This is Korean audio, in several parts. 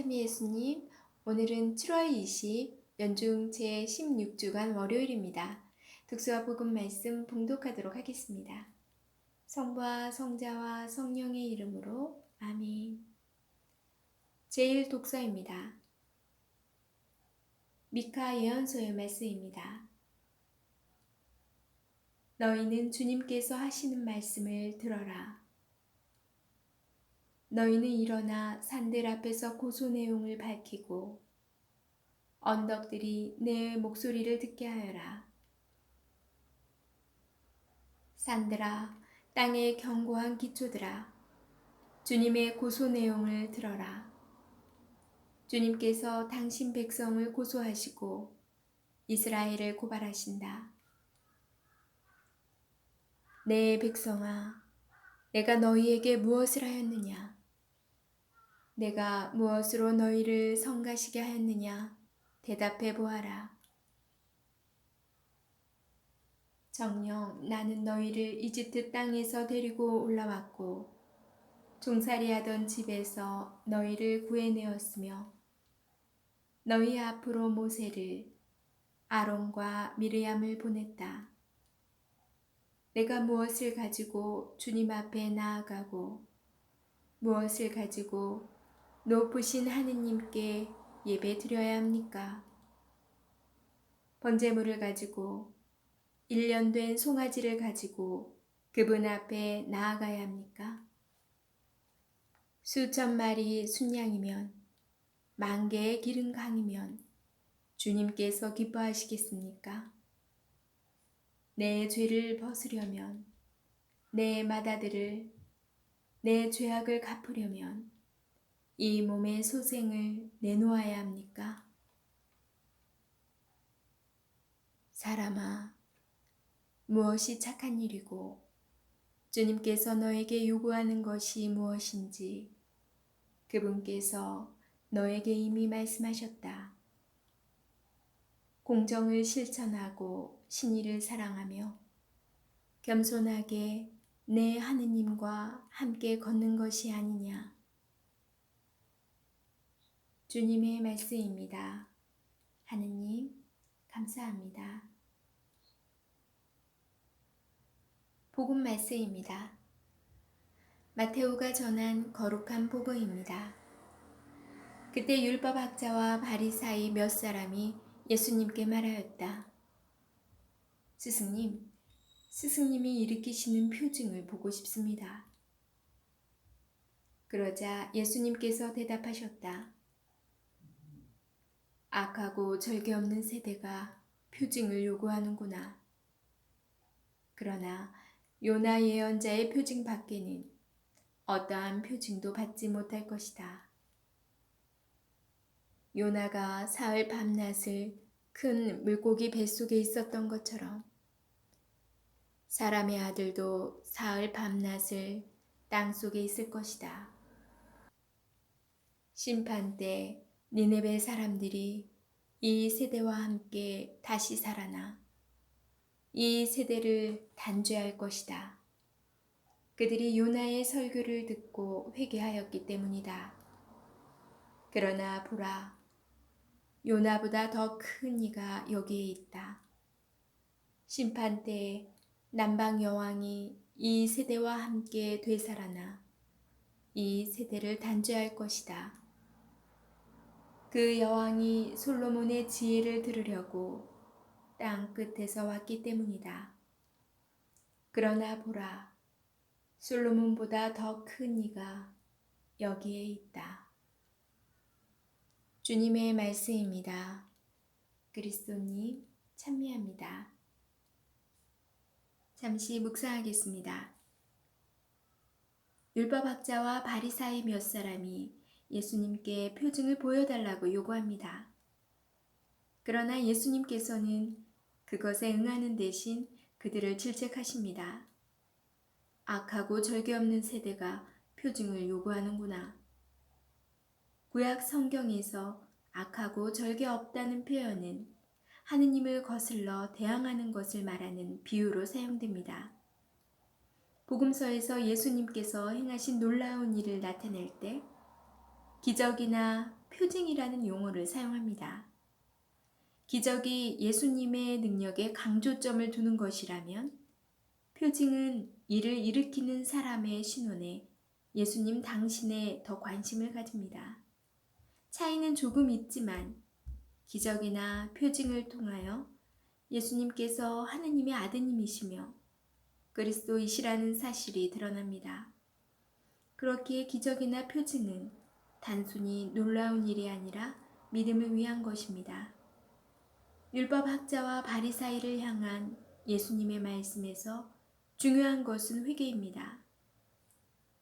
참미 예수님, 오늘은 7월 20 연중 제 16주간 월요일입니다. 독수와 복음 말씀 봉독하도록 하겠습니다. 성부와 성자와 성령의 이름으로 아멘. 제1 독서입니다. 미카 예언서의 말씀입니다. 너희는 주님께서 하시는 말씀을 들어라. 너희는 일어나 산들 앞에서 고소 내용을 밝히고 언덕들이 내 목소리를 듣게 하여라. 산들아, 땅의 견고한 기초들아, 주님의 고소 내용을 들어라. 주님께서 당신 백성을 고소하시고 이스라엘을 고발하신다. 내 백성아, 내가 너희에게 무엇을 하였느냐? 내가 무엇으로 너희를 성가시게 하였느냐? 대답해 보아라. 정녕 나는 너희를 이집트 땅에서 데리고 올라왔고 종살이하던 집에서 너희를 구해내었으며 너희 앞으로 모세를 아론과 미르얌을 보냈다. 내가 무엇을 가지고 주님 앞에 나아가고 무엇을 가지고 높으신 하느님께 예배 드려야 합니까? 번제물을 가지고 1년 된 송아지를 가지고 그분 앞에 나아가야 합니까? 수천 마리 순양이면 만 개의 기름 강이면 주님께서 기뻐하시겠습니까? 내 죄를 벗으려면 내 마다들을 내 죄악을 갚으려면 이 몸의 소생을 내놓아야 합니까? 사람아, 무엇이 착한 일이고 주님께서 너에게 요구하는 것이 무엇인지 그분께서 너에게 이미 말씀하셨다. 공정을 실천하고 신의를 사랑하며 겸손하게 내 하느님과 함께 걷는 것이 아니냐. 주님의 말씀입니다. 하느님, 감사합니다. 복음 말씀입니다. 마테오가 전한 거룩한 복음입니다. 그때 율법학자와 바리사이 몇 사람이 예수님께 말하였다. 스승님, 스승님이 일으키시는 표징을 보고 싶습니다. 그러자 예수님께서 대답하셨다. 악하고 절개 없는 세대가 표징을 요구하는구나. 그러나 요나 예언자의 표징 밖에는 어떠한 표징도 받지 못할 것이다. 요나가 사흘 밤낮을 큰 물고기 뱃속에 있었던 것처럼 사람의 아들도 사흘 밤낮을 땅 속에 있을 것이다. 심판 때 니네베 사람들이 이 세대와 함께 다시 살아나 이 세대를 단죄할 것이다. 그들이 요나의 설교를 듣고 회개하였기 때문이다. 그러나 보라, 요나보다 더 큰 이가 여기에 있다. 심판 때 남방 여왕이 이 세대와 함께 되살아나 이 세대를 단죄할 것이다. 그 여왕이 솔로몬의 지혜를 들으려고 땅 끝에서 왔기 때문이다. 그러나 보라, 솔로몬보다 더 큰 이가 여기에 있다. 주님의 말씀입니다. 그리스도님 찬미합니다. 잠시 묵상하겠습니다. 율법학자와 바리사이 몇 사람이 예수님께 표징을 보여달라고 요구합니다. 그러나 예수님께서는 그것에 응하는 대신 그들을 질책하십니다. 악하고 절개 없는 세대가 표징을 요구하는구나. 구약 성경에서 악하고 절개 없다는 표현은 하느님을 거슬러 대항하는 것을 말하는 비유로 사용됩니다. 복음서에서 예수님께서 행하신 놀라운 일을 나타낼 때 기적이나 표징이라는 용어를 사용합니다. 기적이 예수님의 능력에 강조점을 두는 것이라면 표징은 이를 일으키는 사람의 신원에 예수님 당신에 더 관심을 가집니다. 차이는 조금 있지만 기적이나 표징을 통하여 예수님께서 하느님의 아드님이시며 그리스도이시라는 사실이 드러납니다. 그렇기에 기적이나 표징은 단순히 놀라운 일이 아니라 믿음을 위한 것입니다. 율법 학자와 바리사이를 향한 예수님의 말씀에서 중요한 것은 회개입니다.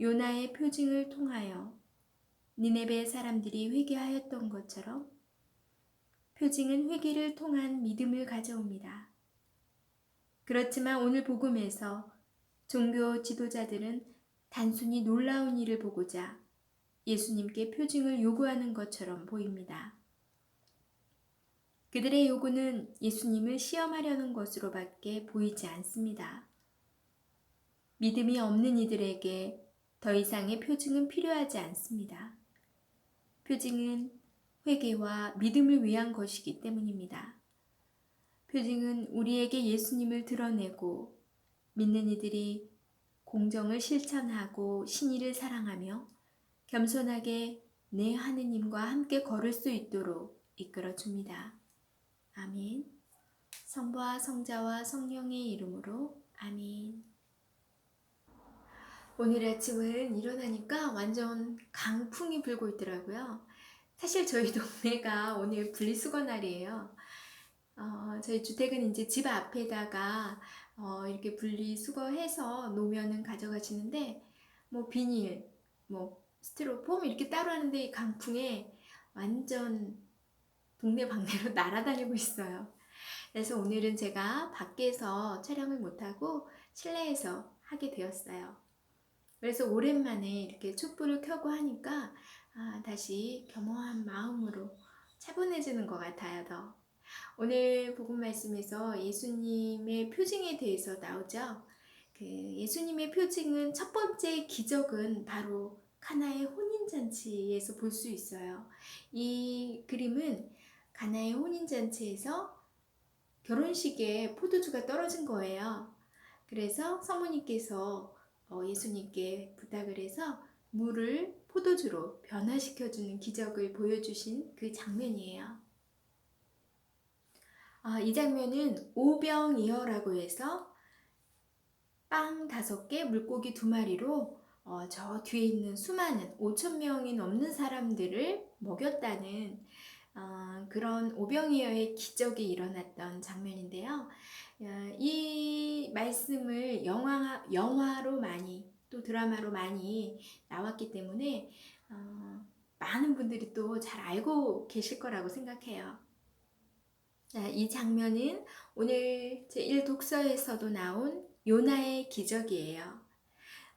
요나의 표징을 통하여 니네베 사람들이 회개하였던 것처럼 표징은 회개를 통한 믿음을 가져옵니다. 그렇지만 오늘 복음에서 종교 지도자들은 단순히 놀라운 일을 보고자 예수님께 표징을 요구하는 것처럼 보입니다. 그들의 요구는 예수님을 시험하려는 것으로밖에 보이지 않습니다. 믿음이 없는 이들에게 더 이상의 표징은 필요하지 않습니다. 표징은 회개와 믿음을 위한 것이기 때문입니다. 표징은 우리에게 예수님을 드러내고 믿는 이들이 공정을 실천하고 신의를 사랑하며 겸손하게 내 하느님과 함께 걸을 수 있도록 이끌어 줍니다. 아멘. 성부와 성자와 성령의 이름으로 아멘. 오늘 아침은 일어나니까 완전 강풍이 불고 있더라고요. 사실 저희 동네가 오늘 분리수거 날이에요. 어, 저희 주택은 이제 집 앞에다가 어, 이렇게 분리수거해서 놓으면은 가져가시는데 뭐 비닐, 뭐 스티로폼 이렇게 따로 하는데 이 강풍에 완전 동네 방네로 날아다니고 있어요. 그래서 오늘은 제가 밖에서 촬영을 못하고 실내에서 하게 되었어요. 그래서 오랜만에 이렇게 촛불을 켜고 하니까 아, 다시 겸허한 마음으로 차분해지는 것 같아요, 더. 오늘 복음 말씀에서 예수님의 표징에 대해서 나오죠. 그 예수님의 표징은 첫 번째 기적은 바로 가나의 혼인잔치에서 볼 수 있어요. 이 그림은 가나의 혼인잔치에서 결혼식에 포도주가 떨어진 거예요. 그래서 성모님께서 어, 예수님께 부탁을 해서 물을 포도주로 변화시켜주는 기적을 보여주신 그 장면이에요. 아, 이 장면은 오병이어라고 해서 빵 다섯 개, 물고기 두 마리로 어, 저 뒤에 있는 수많은 5천 명이 넘는 사람들을 먹였다는 어, 그런 오병이어의 기적이 일어났던 장면인데요. 어, 이 말씀을 영화, 영화로 많이 또 드라마로 많이 나왔기 때문에 어, 많은 분들이 또 잘 알고 계실 거라고 생각해요. 자, 이 장면은 오늘 제1 독서에서도 나온 요나의 기적이에요.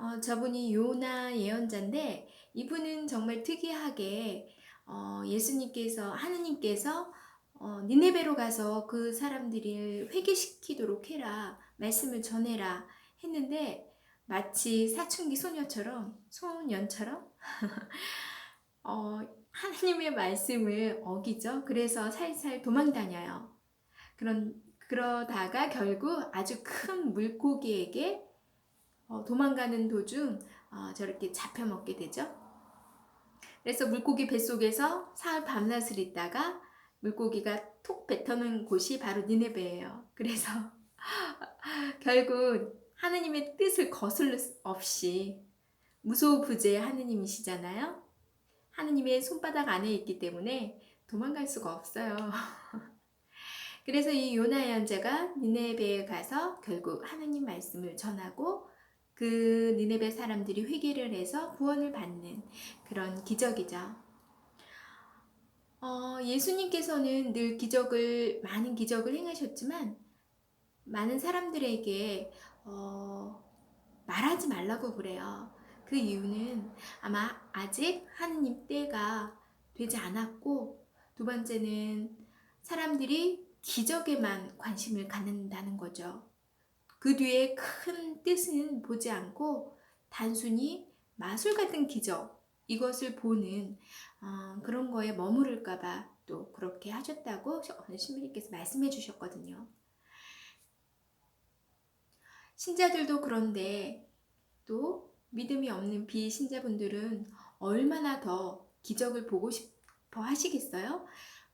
어, 저분이 요나 예언자인데 이분은 정말 특이하게 어, 예수님께서 하느님께서 어, 니네베로 가서 그 사람들을 회개시키도록 해라 말씀을 전해라 했는데 마치 사춘기 소녀처럼 소년처럼 어, 하나님의 말씀을 어기죠. 그래서 살살 도망다녀요. 그런 그러다가 결국 아주 큰 물고기에게 어, 도망가는 도중 어, 저렇게 잡혀 먹게 되죠. 그래서 물고기 뱃속에서 사흘 밤낮을 있다가 물고기가 톡 뱉어놓은 곳이 바로 니네베예요. 그래서 결국 하느님의 뜻을 거슬 수 없이 무소부재 하느님이시잖아요. 하느님의 손바닥 안에 있기 때문에 도망갈 수가 없어요. 그래서 이 요나 예언자가 니네베에 가서 결국 하느님 말씀을 전하고 그 니네베 사람들이 회개를 해서 구원을 받는 그런 기적이죠. 어, 예수님께서는 늘 기적을 많은 기적을 행하셨지만 많은 사람들에게 어, 말하지 말라고 그래요. 그 이유는 아마 아직 하느님 때가 되지 않았고 두 번째는 사람들이 기적에만 관심을 갖는다는 거죠. 그 뒤에 큰 뜻은 보지 않고 단순히 마술 같은 기적 이것을 보는 어, 그런 거에 머무를까봐 또 그렇게 하셨다고 신부님께서 말씀해 주셨거든요. 신자들도 그런데 또 믿음이 없는 비신자분들은 얼마나 더 기적을 보고 싶어 하시겠어요?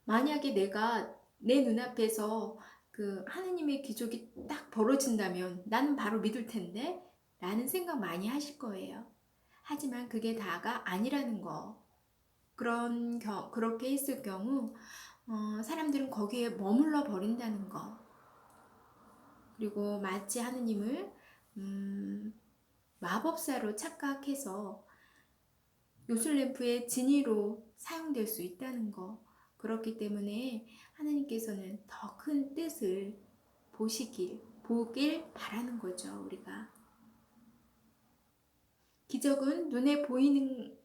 만약에 내가 내 눈앞에서 그 하느님의 기적이 딱 벌어진다면 나는 바로 믿을 텐데 라는 생각 많이 하실 거예요. 하지만 그게 다가 아니라는 거. 그런 경, 그렇게 했을 경우 어, 사람들은 거기에 머물러 버린다는 거. 그리고 마치 하느님을 음, 마법사로 착각해서 요술램프의 진위로 사용될 수 있다는 거. 그렇기 때문에 하나님께서는 더 큰 뜻을 보시길, 보길 바라는 거죠, 우리가. 기적은 눈에 보이는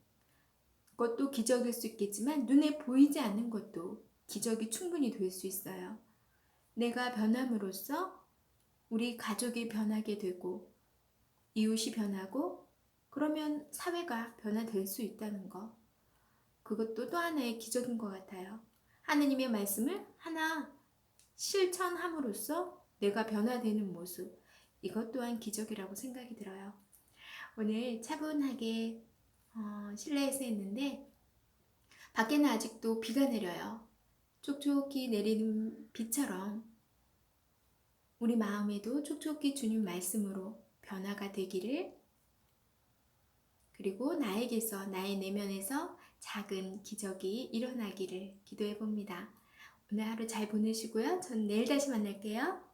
것도 기적일 수 있겠지만, 눈에 보이지 않는 것도 기적이 충분히 될 수 있어요. 내가 변함으로써 우리 가족이 변하게 되고, 이웃이 변하고, 그러면 사회가 변화될 수 있다는 거. 그것도 또 하나의 기적인 것 같아요. 하느님의 말씀을 하나 실천함으로써 내가 변화되는 모습. 이것 또한 기적이라고 생각이 들어요. 오늘 차분하게 어, 실내에서 했는데 밖에는 아직도 비가 내려요. 촉촉히 내리는 비처럼 우리 마음에도 촉촉히 주님 말씀으로 변화가 되기를 그리고 나에게서 나의 내면에서 작은 기적이 일어나기를 기도해 봅니다. 오늘 하루 잘 보내시고요. 전 내일 다시 만날게요.